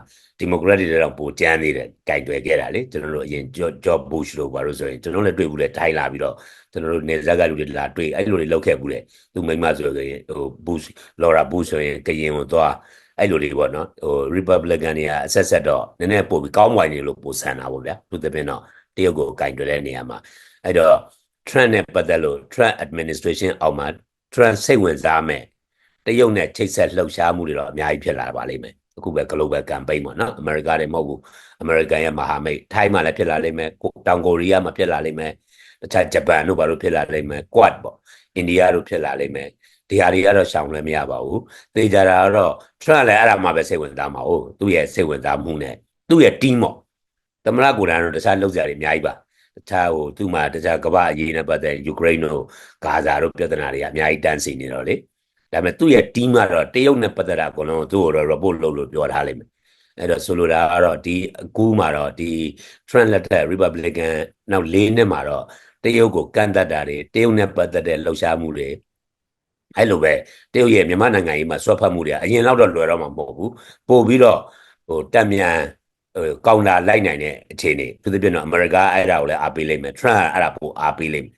Democrat တွေတော့ပိုကြမ်းနေတယ်ကြိုက်တွယ်ခဲ့တာလေကျွန်တော်တို့အရင် George Bush လို့ပါလို့ဆိုရင်ကျွန်တော်လည်းတွေ့ဘူးလေထိုင်လာပြီးတော့ကျွန်တော်တို့နေဇက်ကလူတွေလာတွေ့အဲ့လိုတွေလောက်ခဲ့ဘူးလေသူမိမဆိုရင်ဟို Bush Laura Bush ဆိုရင်ကရင်ကိုသွားအဲ့လိုတွေပေါ့နော်ဟို Republican တွေကအဆက်ဆက်တော့နည်းနည်းပို့ပြီးကောင်းဝိုင်နေလို့ပိုဆန်တာပေါ့ဗျာသူတပင်းတော့တရုတ်ကိုကင်တွယ်တဲ့နေရာမှာအဲ့တော့ Trump နဲ့ပတ်သက်လို့ Trump administration အောက်မှာ Trump စိတ်ဝင်စားမဲ့ တရုတ်နဲ့ချိတ်ဆက်လှုပ်ရှားမှုတွေတော့အများကြီးဖြစ်လာပါလိမ့်မယ်အခုပဲ global campaign ပေါ့နော်အမေရိကတွေမဟုတ်ဘူးအမေရိကန်ရဲ့မဟာမိတ်ထိုင်းမှာလည်းဖြစ်လာလိမ့်မယ်ကိုတောင်ကိုရီးယားမှာဖြစ်လာလိမ့်မယ်တခြားဂျပန်တို့ဘာလို့ဖြစ်လာလိမ့်မယ် quad ပေါ့အိန္ဒိယတို့ဖြစ်လာလိမ့်မယ်ဒီဟာတွေကတော့ရှောင်လည်းမရပါဘူးသေချာတာကတော့ Trump လည်းအဲ့ဒါမှပဲစိတ်ဝင်စားမှာဟုတ်သူ့ရဲ့စိတ်ဝင်စားမှုနဲ့သူ့ရဲ့ team ပေါ့သမရကိုယ်တိုင်တော့တခြားလောက်ကြတယ်အများကြီးပါတခြားဟိုသူ့မှာတခြားကမ္ဘာအရေးနဲ့ပတ်သက်ယူကရိန်းတို့ဂါဇာတို့ပြဿနာတွေကအများကြီးတန်းစီနေတော့လေ ဒါပေမဲ့သူ့ရဲ့ team ကတော့တရုတ်နဲ့ပတ်သက်တာအကုန်လုံးသူ့ကိုတော့ report လုပ်လို့ပြောထားလိမ့်မယ်အဲ့တော့ဆိုလိုတာကတော့ဒီအကူးမှာတော့ဒီ Trump လက်ထက် Republican နောက်၄နှစ်မှာတော့တရုတ်ကိုကန့်တတ်တာတွေတရုတ်နဲ့ပတ်သက်တဲ့လှုပ်ရှားမှုတွေအဲ့လိုပဲတရုတ်ရဲ့မြန်မာနိုင်ငံကြီးမှာဆွတ်ဖတ်မှုတွေကအရင်တော့လွယ်တော့မှာမဟုတ်ဘူးပို့ပြီးတော့ဟိုတက်မြန်ဟိုကောင်တာလိုက်နိုင်တဲ့အခြေအနေသူသဖြင့်တော့အမေရိကအဲ့ဒါကိုလည်းအားပေးလိမ့်မယ် Trump အဲ့ဒါပိုအားပေးလိမ့်မယ်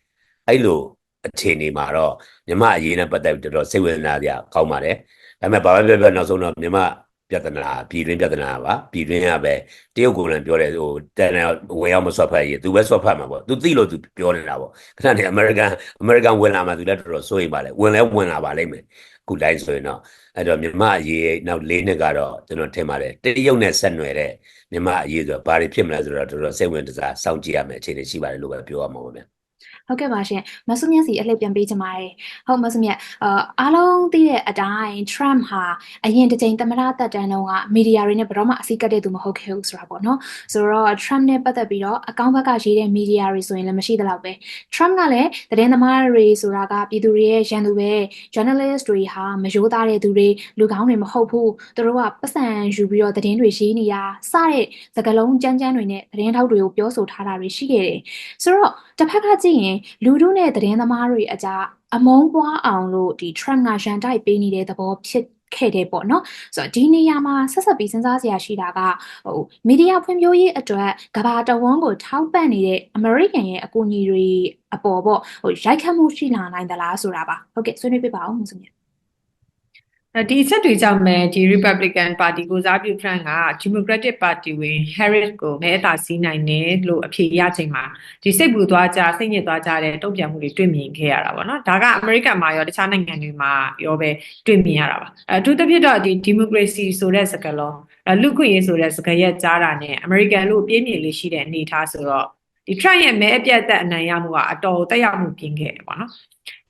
အဲ့လို အခြေအနေမှာတော့မြန်မာအရေးနဲ့ပတ်သက်ပြီးတော်တော်စိတ်ဝင်စားကြကောင်းပါတယ်ဒါပေမဲ့ဘာပဲပြောပြောနောက်ဆုံးတော့မြန်မာပြဿနာပြည်တွင်းပြဿနာပါပြည်တွင်းကပဲတရုတ်ကိုလည်းပြောတယ်ဟိုတန်တယ်ဝင်ရောက်မဆွတ်ဖက်ရေးသူပဲဆွတ်ဖက်မှာပေါ့သူသိလို့သူပြောနေတာပေါ့ခဏနေအမေရိကန်အမေရိကန်ဝင်လာမှသူလည်းတော်တော်စိုးရိမ်ပါလေဝင်လဲဝင်လာပါလိမ့်မယ်အခုတိုင်းဆိုရင်တော့အဲ့တော့မြန်မာအရေးနောက်၄နှစ်ကတော့ကျွန်တော်ထင်ပါတယ်တရုတ်နဲ့ဆက်နွယ်တဲ့မြန်မာအရေးဆိုတော့ဘာတွေဖြစ်မလဲဆိုတော့တော်တော်စိတ်ဝင်စားစောင့်ကြည့်ရမယ်အခြေအနေရှိပါတယ်လို့ပဲပြောရမှာပါဗျာ ဟုတ်ကဲ့ပါရှင်မဆုမြတ်စီအလှည့်ပြန်ပေးချင်ပါတယ်ဟုတ်မဆုမြတ်အာအားလုံးသိတဲ့အတိုင်း Trump ဟာအရင်တစ်ချိန်သမ္မတတက်တန်းတုန်းကမီဒီယာတွေနဲ့ဘယ်တော့မှအစည်းကပ်တဲ့သူမဟုတ်ခဲ့ဘူးဆိုတာပေါ့နော်ဆိုတော့ Trump နဲ့ပတ်သက်ပြီးတော့အကောင့်ဘက်ကရေးတဲ့မီဒီယာတွေဆိုရင်လည်းမရှိသလောက်ပဲ Trump ကလည်းသတင်းသမားတွေဆိုတာကပြည်သူတွေရဲ့ရန်သူပဲ journalist တွေဟာမရိုးသားတဲ့သူတွေလူကောင်းတွေမဟုတ်ဘူးသူတို့ကပတ်စံယူပြီးတော့သတင်းတွေရေးနေရစတဲ့စကားလုံးကြမ်းကြမ်းတွေနဲ့သတင်းထောက်တွေကိုပြောဆိုထားတာတွေရှိခဲ့တယ်ဆိုတော့တစ်ဖက်ကကြည့်ရင်လူတို့နဲ့သတင်းသမားတွေအကြားအမုန်းပွားအောင်လို့ဒီ Trump ကရန်တိုက်ပေးနေတဲ့သဘောဖြစ်ခဲ့တယ်ပေါ့နော်ဆိုတော့ဒီနေရာမှာဆက်ဆက်ပြီးစဉ်းစားစရာရှိတာကဟိုမီဒီယာဖွံ့ဖြိုးရေးအတွက်ကဘာတဝန်းကိုထောက်ပံ့နေတဲ့အမေရိကန်ရဲ့အကူအညီတွေအပေါ်ပေါ့ဟိုရိုက်ခတ်မှုရှိလာနိုင်သလားဆိုတာပါဟုတ်ကဲ့ဆွေးနွေးပြပါအောင်မစုမြတ်အဲ ဒီအချက်တွေကြောင့်ပဲဒီ Republican Party ကိုစားပြု Trump က Democratic Party ဝင် Harris ကိုမဲအသာစီးနိုင်တယ်လို့အဖြေရချိန်မှာဒီစိတ်ပူသွားကြစိတ်ညစ်သွားကြတဲ့တုံ့ပြန်မှုတွေတွေ့မြင်ခဲ့ရတာပေါ့နော်ဒါကအမေရိကန်မှာရောတခြားနိုင်ငံတွေမှာရောပဲတွေ့မြင်ရတာပါအဲအထူးသဖြင့်တော့ဒီ democracy ဆိုတဲ့စကားလုံးအဲလူ့ခွင့်ရေးဆိုတဲ့စကားရက်ကြားတာနဲ့အမေရိကန်လို့ပြင်းပြလေးရှိတဲ့အနေအထားဆိုတော့ ဒီ Trump ရဲ့မဲအပြတ်သက်အနိုင်ရမှုကအတော်တက်ရောက်မှုပြင်းခဲ့တယ်ပေါ့နော်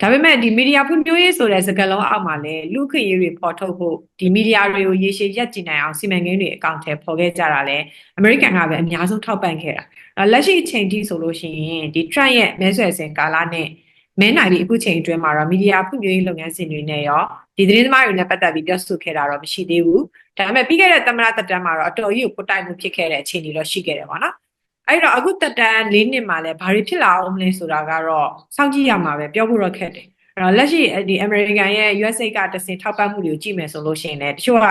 ဒါပေမဲ့ဒီမီဒီယာဖွံ့ဖြိုးရေးဆိုတဲ့စကားလုံးအောက်မှာလည်းလူခွင့်ရေးတွေပေါ်ထုတ်ဖို့ဒီမီဒီယာတွေကိုရေရှည်ရပ်ကြည့်နိုင်အောင်စီမံကိန်းတွေအကောင့်ထဲပေါ်ခဲ့ကြတာလဲအမေရိကန်ကပဲအများဆုံးထောက်ပံ့ခဲ့တာအဲလက်ရှိအချိန်ထိဆိုလို့ရှိရင်ဒီ Trump ရဲ့မဲဆွယ်စင်ကာလနဲ့မဲနိုင်ပြီးအခုချိန်အတွင်းမှာတော့မီဒီယာဖွံ့ဖြိုးရေးလုပ်ငန်းစဉ်တွေနဲ့ရောဒီသတင်းသမားတွေနဲ့ပတ်သက်ပြီးပြောဆိုခဲ့တာတော့မရှိသေးဘူးဒါပေမဲ့ပြီးခဲ့တဲ့သမ္မတသက်တမ်းမှာတော့အတော်ကြီးကိုပုတ်တိုက်မှုဖြစ်ခဲ့တဲ့အခြေအနေတော့ရှိခဲ့တယ်ပေါ့နော် အဲ့တော့အခုတက်တန်း၄နှစ်မှာလဲဘာတွေဖြစ်လာအောင်မလဲဆိုတာကတော့စောင့်ကြည့်ရမှာပဲပြောဖို့တော့ခက်တယ်အဲ့တော့လက်ရှိဒီ American ရဲ့ USA ကတစင်ထောက်ပံ့မှုတွေကိုကြည့်မယ်ဆိုလို့ရှိရင်လည်းတချို့က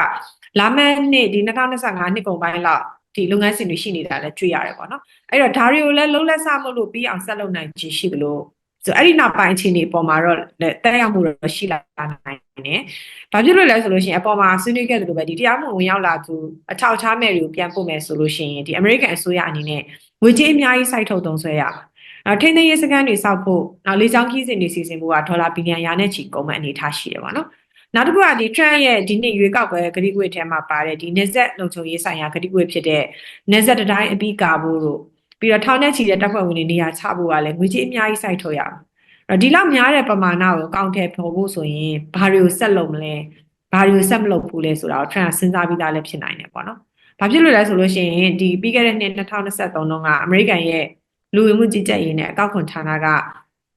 လာမယ့်နှစ်ဒီ2025နှစ်ကုန်ပိုင်းလောက်ဒီလုပ်ငန်းစဉ်တွေရှိနေတာလည်းတွေ့ရတယ်ပေါ့နော်အဲ့တော့ဒါတွေကိုလည်းလုံးလက်ဆမလို့ပြီးအောင်ဆက်လုပ်နိုင်ခြင်းရှိသလို ဆိုအဲ့ဒီနောက်ပိုင်းအခြေအနေအပေါ်မှာတော့တက်ရောက်မှုတော့ရှိလာနိုင်တယ်။ဘာဖြစ်လို့လဲဆိုလို့ရှိရင်အပေါ်မှာဆွေးနွေးခဲ့သလိုပဲဒီတရားမှုဝင်ရောက်လာသူအထောက်အထားမဲ့တွေကိုပြန်ပို့မယ်ဆိုလို့ရှိရင်ဒီ American အစိုးရအနေနဲ့ငွေကြေးအများကြီးစိုက်ထုတ်သုံးဆွဲရပါနောက်ထိန်းသိမ်းရေးစခန်းတွေစောက်ဖို့နောက်လေးချောင်းခီးစဉ်တွေစီစဉ်ဖို့ကဒေါ်လာဘီလီယံရာနဲ့ချီကုန်မဲ့အနေအထားရှိတယ်ပေါ့နော်နောက်တစ်ခုကဒီ Trump ရဲ့ဒီနေ့ရွေးကောက်ပွဲကတိကွေထဲမှာပါတဲ့ဒီနေဆက်လုံခြုံရေးဆိုင်ရာကတိကွေဖြစ်တဲ့နေဆက်တတိုင်းအပြီးကာဖို့တို့ ပြီးတော့ထောင်နဲ့ချီတဲ့တပ်ဖွဲ့ဝင်တွေနေရာချဖို့ကလည်းငွေကြေးအများကြီးစိုက်ထုတ်ရအောင်အဲ့ဒီလောက်များတဲ့ပမာဏကိုကောင်းထဲပေါ်ဖို့ဆိုရင်ဘာတွေကိုဆက်လုပ်မလဲဘာတွေကိုဆက်မလုပ်ဘူးလဲဆိုတာကို Trump စဉ်းစားပြီးသားလည်းဖြစ်နိုင်တယ်ပေါ့နော်ဘာဖြစ်လို့လဲဆိုလို့ရှိရင်ဒီပြီးခဲ့တဲ့နှစ်2023တုန်းကအမေရိကန်ရဲ့လူဝင်မှုကြီးကြပ်ရေးနဲ့အကောက်ခွန်ဌာနက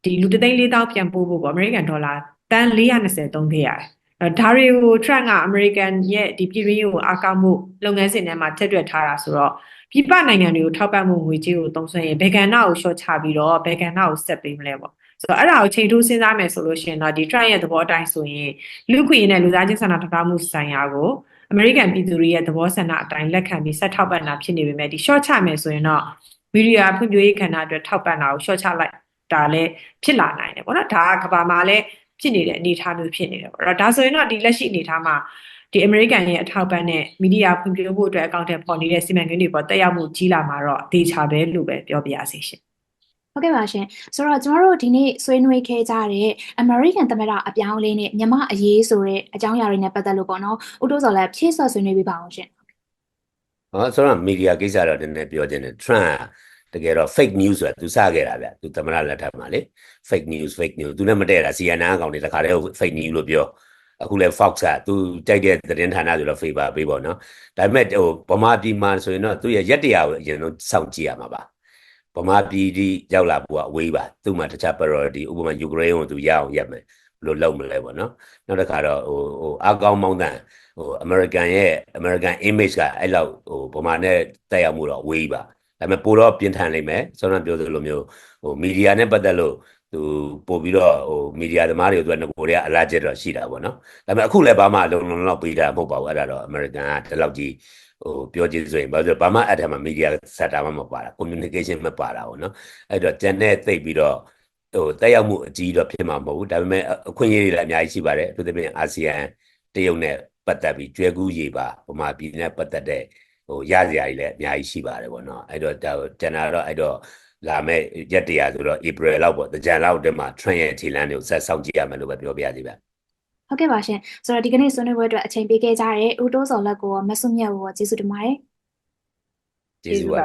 ဒီလူတသိန်း4000ပြန်ပို့ဖို့ပေါ့အမေရိကန်ဒေါ်လာတန်420သုံးခဲ့ရတယ်။အဲ ဒါတွေကို Trump ကအမေရိကန်ရဲ့ဒီပြည်တွင်းရေးကိုအားကောင်းမှုလုပ်ငန်းစဉ်ထဲမှာထည့်တွက်ထားတာဆိုတော့ပြည်ပနိုင်ငံတွေကိုထောက်ပံ့မှုငွေကြေးကိုသုံးစွဲရင်ဘယ်ကဏ္ဍကိုရှော့ချပြီးတော့ဘယ်ကဏ္ဍကိုဆက်ပေးမလဲပေါ့။ဆိုတော့အဲ့ဒါကိုချိန်ထိုးစဉ်းစားမယ်ဆိုလို့ရှိရင်တော့ဒီ Trump ရဲ့သဘောအတိုင်းဆိုရင်လူခွင့်ရေးနဲ့လူသားချင်းစာနာထောက်ထားမှုဆိုင်ရာကိုအမေရိကန်ပြည်သူတွေရဲ့သဘောဆန္ဒအတိုင်းလက်ခံပြီးဆက်ထောက်ပံ့တာဖြစ်နေပေမဲ့ဒီ short ချမယ်ဆိုရင်တော့မီဒီယာဖွံ့ဖြိုးရေးကဏ္ဍအတွက်ထောက်ပံ့တာကို short ချလိုက်တာလည်းဖြစ်လာနိုင်တယ်ပေါ့နော်ဒါကကဘာမှာလည်း ဖြစ်နေတဲ့အနေအထားမျိုးဖြစ်နေတယ်ပေါ့အဲ့တော့ဒါဆိုရင်တော့ဒီလက်ရှိအနေအထားမှာဒီအမေရိကန်ရဲ့အထောက်ပံ့နဲ့မီဒီယာဖွံ့ဖြိုးဖို့အတွက်အကောင့်ထဲပေါ်နေတဲ့စီမံကိန်းတွေပေါ်တက်ရောက်မှုကြီးလာမှာတော့အသေးချာပဲလို့ပဲပြောပြရစီရှင်ဟုတ်ကဲ့ပါရှင်ဆိုတော့ကျမတို့ဒီနေ့ဆွေးနွေးခဲ့ကြတဲ့ American သမ္မတအပြောင်းအလဲနဲ့မြန်မာအရေးဆိုတဲ့အကြောင်းအရာတွေနဲ့ပတ်သက်လို့ပေါ့နော်ဦးတိုးစော်လည်းဖြည့်ဆွတ်ဆွေးနွေးပေးပါအောင်ရှင်ဟောဆိုတော့မီဒီယာကိစ္စတော့နည်းနည်းပြောချင်တယ် Trump တကယ်တော့ fake news ဆိုတာသူစခဲ့တာဗျသူသမ္မတလက်ထက်မှာလေ fake news fake news သူလည်းမတည့်တာ CNN အကောင့်တွေတခါတည်း fake news လို့ပြောအခုလဲ Fox ကသူကြိုက်တဲ့သတင်းဌာနဆိုတော့ favor ပေးပေါ့နော်ဒါပေမဲ့ဟိုဗမာပြည်မှာဆိုရင်တော့သူရဲ့ရက်တရားကိုအရင်ဆုံးစောင့်ကြည့်ရမှာပါဗမာပြည်ဒီရောက်လာဖို့ကအဝေးပါသူ့မှာတခြား priority ဥပမာယူကရိန်းကိုသူရအောင်ရက်မယ်ဘယ်လိုလုပ်မလဲပေါ့နော်နောက်တစ်ခါတော့ဟိုဟိုအကောင်းမောင်းတန်ဟို American ရဲ့ American image ကအဲ့လောက်ဟိုဗမာနဲ့တက်ရောက်မှုတော့ဝေးပါ ဒါပေမဲ့ပိုတော့ပြင်းထန်လိမ့်မယ်ဆောင်းပြောသလိုမျိုးဟိုမီဒီယာနဲ့ပတ်သက်လို့သူပို့ပြီးတော့ဟိုမီဒီယာသမားတွေအတွက်ငကိုတွေကအလားကျတော့ရှိတာပေါ့နော်ဒါပေမဲ့အခုလည်းဘာမှလုံလုံလောက်ပေးတာမဟုတ်ပါဘူးအဲ့ဒါတော့ American ကဒီလောက်ကြီးဟိုပြောကြည့်ဆိုရင်ဘာလို့ဘာမှအဲ့ဒါမှမီဒီယာစက်တာမှမပါတာ communication မပါတာပေါ့နော်အဲ့တော့ကျန်တဲ့သိပ်ပြီးတော့ဟိုတက်ရောက်မှုအကြီးတော့ဖြစ်မှာမဟုတ်ဘူးဒါပေမဲ့အခွင့်အရေးတွေလည်းအများကြီးရှိပါတယ်အထူးသဖြင့်အာဆီယံတရုတ်နဲ့ပတ်သက်ပြီးကျွဲကူးရေပါဗမာပြည်နဲ့ပတ်သက်တဲ့ ဟိုရစရာကြီးလည်းအများကြီးရှိပါတယ်ပေါ့နော်အဲ့တော့ဒါကျန်တာတော့အဲ့တော့လာမဲ့ရက်တရာဆိုတော့ April လောက်ပေါ့တကြံလောက်တည်းမှာ trend ရဲ့ခြေလမ်းတွေကိုဆက်ဆောင်ကြည့်ရမယ်လို့ပဲပြောပြရစီဗျဟုတ်ကဲ့ပါရှင်ဆိုတော့ဒီကနေ့ဆွေးနွေးပွဲအတွက်အချိန်ပေးခဲ့ကြတဲ့ဦးတိုးစော်လက်ကိုရောမဆုမြတ်ကိုရောကျေးဇူးတင်ပါတယ်ကျေးဇူးပါ